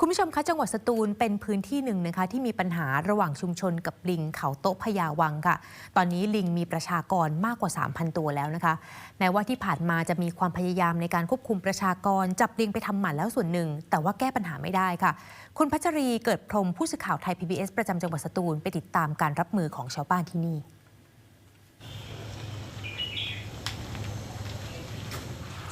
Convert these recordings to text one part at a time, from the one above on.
คุณผู้ชมคะจังหวัดสตูลเป็นพื้นที่หนึ่งนะคะที่มีปัญหาระหว่างชุมชนกับลิงเขาโต๊ะพญาวังค่ะ ตอนนี้ลิงมีประชากรมากกว่า 3,000 ตัวแล้วนะคะ แม้ว่าที่ผ่านมาจะมีความพยายามในการควบคุมประชากร จับลิงไปทำหมันแล้วส่วนหนึ่ง แต่ว่าแก้ปัญหาไม่ได้ค่ะ คุณพัชรีเกิดพรมผู้สื่อข่าวไทย PBS ประจำจังหวัดสตูลไปติดตามการรับมือของชาวบ้านที่นี่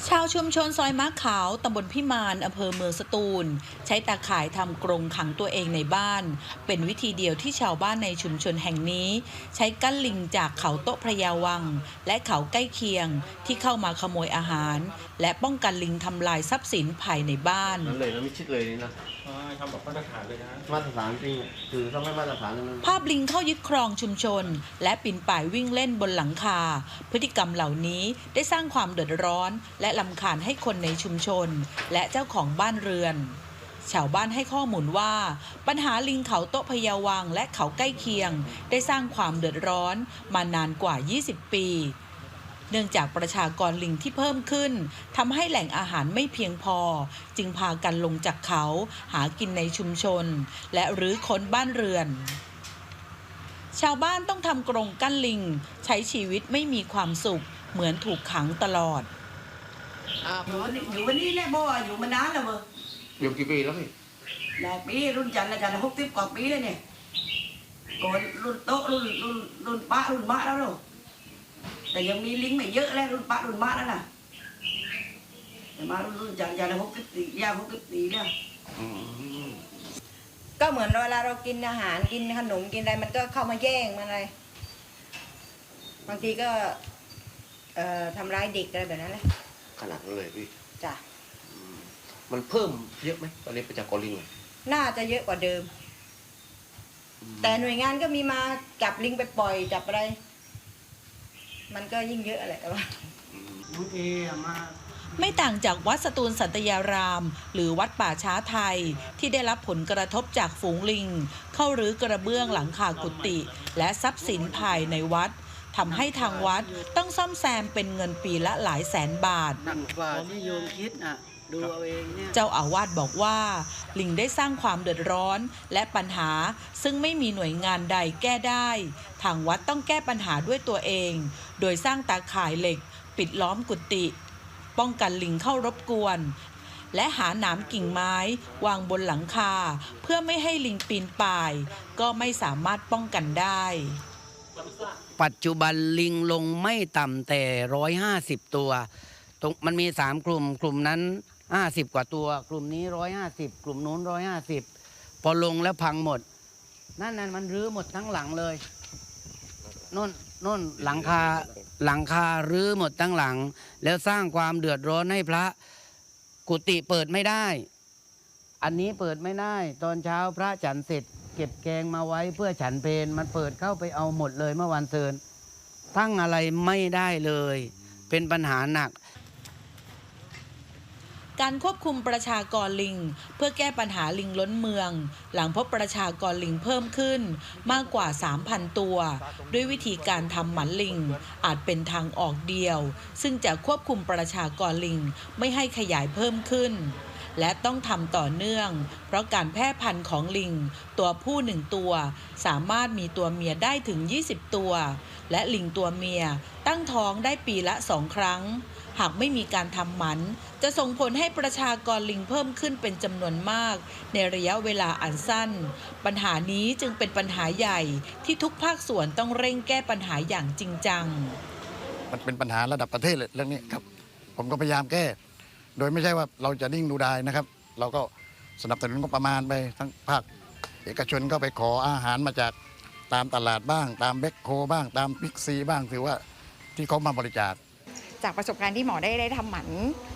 ชาวชุมชนซอยม้าขาว ตำบลพิมานอำเภอเมืองสตูล ใช้ตาข่ายทำกรงขังตัวเองในบ้าน เป็นวิธีเดียวที่ชาวบ้านในชุมชนแห่งนี้ ใช้กั้นลิงจากเขาโต๊ะพระยาวัง และเขาใกล้เคียงที่เข้ามาขโมยอาหาร และป้องกันลิงทำลายทรัพย์สินภายในบ้าน นั่นเลยนะไม่ชิดเลยนี่นะ ทำแบบมาตรฐานเลยนะมาตรฐานจริงอะคือถ้าไม่มาตรฐานมัน ภาพลิงเข้ายึดครองชุมชน และปีนป่ายวิ่งเล่นบนหลังคา พฤติกรรมเหล่านี้ได้สร้างความเดือดร้อน และลำคาญให้คนในชุมชน และเจ้าของบ้านเรือน ชาวบ้านให้ข้อมูลว่า ปัญหาลิงเขาโต๊ะพะยาวังและเขาใกล้เคียง ได้สร้างความเดือดร้อนมานานกว่า 20 ปี เนื่องจากประชากรลิงที่เพิ่มขึ้นทำให้แหล่งอาหารไม่เพียงพอ จึงพากันลงจากเขาหากินในชุมชน และรื้อค้นบ้านเรือน ชาวบ้านต้องทำกรงกั้นลิง ใช้ชีวิตไม่มีความสุข เหมือนถูกขังตลอด อยู่วันนี้อยู่วันนี้แหละบ่อยู่มานานแล้วเว้ยอยู่กี่ปีแล้วพี่หลายปีรุ่นจันทร์อาจารย์หกสิบกว่าปีเลยเนี่ยก่อนรุ่นโต๊ะรุ่นรุ่นรุ่นป้ารุ่นมะแล้วเนอะ แต่ยังมีลิงไม่เยอะแล้วรุ่นป้ารุ่นมะนั่นน่ะแต่มารุ่นรุ่นจันทร์อาจารย์หกสิบสี่ย่างหกสิบสี่เนี่ยอืมก็เหมือนเวลาเรากินอาหารกินขนมกินอะไรมันก็เข้ามาแย่งมันอะไรบางทีก็ เอ่อทำร้ายเด็กอะไรแบบนั้นแหละขนาดนั้นเลยพี่จ้ะมันเพิ่มเยอะไหมตอนนี้ประชากรลิงอะน่าจะเยอะกว่าเดิม แต่หน่วยงานก็มีมาจับลิงไปปล่อยจับอะไร มันก็ยิ่งเยอะแหละแต่ว่าบางทีมาไม่ต่างจากวัดสตูลสันตยาราม หรือวัดป่าช้าไทย ที่ได้รับผลกระทบจากฝูงลิง เข้ารื้อกระเบื้องหลังคากุฏิและทรัพย์สินภายในวัดทำให้ทางวัดต้องซ่อมแซมเป็นเงินปีละหลายแสนบาทหนักกว่าที่โยมคิดน่ะ ดูเอาเองเนี่ยเจ้าอาวาสบอกว่า ลิงได้สร้างความเดือดร้อนและปัญหาซึ่งไม่มีหน่วยงานใดแก้ได้ ทางวัดต้องแก้ปัญหาด้วยตัวเอง โดยสร้างตาข่ายเหล็ก ปิดล้อมกุฏิป้องกันลิงเข้ารบกวน และหาหนามกิ่งไม้ วางบนหลังคา เพื่อไม่ให้ลิงปีนป่าย ก็ไม่สามารถป้องกันได้ ปัจจุบันลิงลงไม่ต่ำแต่ร้อยห้าสิบตัวตรงมันมีสามกลุ่มกลุ่มนั้น ห้าสิบกว่าตัว กลุ่มนี้ร้อยห้าสิบกลุ่มนู้นร้อยห้าสิบพอลงแล้วพังหมด นั่นนั่นมันรื้อหมดทั้งหลังเลยน่นน่นหลังคาหลังคารื้อหมดทั้งหลัง แล้วสร้างความเดือดร้อนให้พระ กุฏิเปิดไม่ได้ อันนี้เปิดไม่ได้ ตอนเช้าพระฉันเสร็จ เก็บแกงมาไว้เพื่อฉันเพนมันเปิดเข้าไปเอาหมดเลยเมื่อวันเซินตั้งอะไรไม่ได้เลย เป็นปัญหาหนัก การควบคุมประชากรลิง เพื่อแก้ปัญหาลิงล้นเมือง หลังพบประชากรลิงเพิ่มขึ้นมากกว่า 3,000 ตัว ด้วยวิธีการทำหมันลิง อาจเป็นทางออกเดียว ซึ่งจะควบคุมประชากรลิงไม่ให้ขยายเพิ่มขึ้น และต้องทำต่อเนื่อง เพราะการแพร่พันธุ์ของลิง ตัวผู้หนึ่งตัว สามารถมีตัวเมียได้ถึง 20 ตัว และลิงตัวเมียตั้งท้องได้ปีละสองครั้ง หากไม่มีการทำหมัน จะส่งผลให้ประชากรลิงเพิ่มขึ้นเป็นจำนวนมาก ในระยะเวลาอันสั้น ปัญหานี้จึงเป็นปัญหาใหญ่ที่ทุกภาคส่วนต้องเร่งแก้ปัญหาอย่างจริงจัง มันเป็นปัญหาระดับประเทศเลยเรื่องนี้ครับ ผมก็พยายามแก้ โดยไม่ใช่ว่าเราจะนิ่งดูดายนะครับ เราก็สนับสนุนงบประมาณไปทั้งภาคเอกชนก็ไปขออาหารมาจากตามตลาดบ้าง ตามเบคโคบ้าง ตามพิกซีบ้างถือว่าที่เขามาบริจาค จากประสบการณ์ที่หมอได้ได้ทำหมัน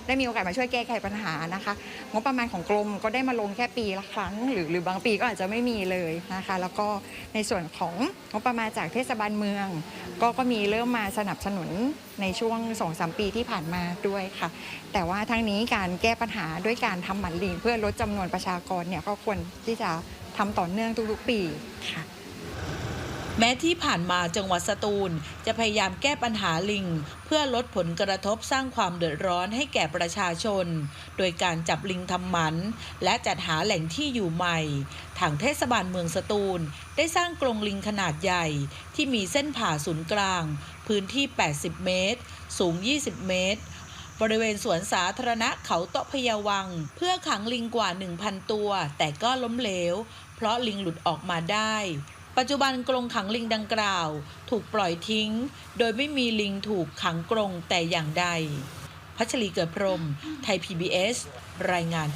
ได้มีโอกาสมาช่วยแก้ไขปัญหานะคะงบประมาณของกรมก็ได้มาลงแค่ปีละครั้ง หรือหรือบางปีก็อาจจะไม่มีเลยนะคะ แล้วก็ในส่วนของงบประมาณจากเทศบาลเมือง ก็ก็มีเริ่มมาสนับสนุนในช่วง2อสปีที่ผ่านมาด้วยค่ะ แต่ว่าทั้งนี้การแก้ปัญหาด้วยการทำหมันลิงเพื่อลดจำนวนประชากรเนี่ยก็ควรที่จะทำต่อเนื่องทุกๆปีค่ะ แม้ที่ผ่านมาจังหวัดสตูล จะพยายามแก้ปัญหาลิง เพื่อลดผลกระทบสร้างความเดือดร้อนให้แก่ประชาชน โดยการจับลิงทำหมัน และจัดหาแหล่งที่อยู่ใหม่ ทางเทศบาลเมืองสตูล ได้สร้างกรงลิงขนาดใหญ่ ที่มีเส้นผ่าศูนย์กลาง พื้นที่ 80 เมตร สูง 20 เมตรบริเวณสวนสาธารณะเขาโตะพยาวัง เพื่อขังลิงกว่า 1,000 ตัว แต่ก็ล้มเหลว เพราะลิงหลุดออกมาได้ ปัจจุบันกรงขังลิงดังกล่าว ถูกปล่อยทิ้ง โดยไม่มีลิงถูกขังกรงแต่อย่างใด พัชรีเกิดพรหมไทย PBS รายงาน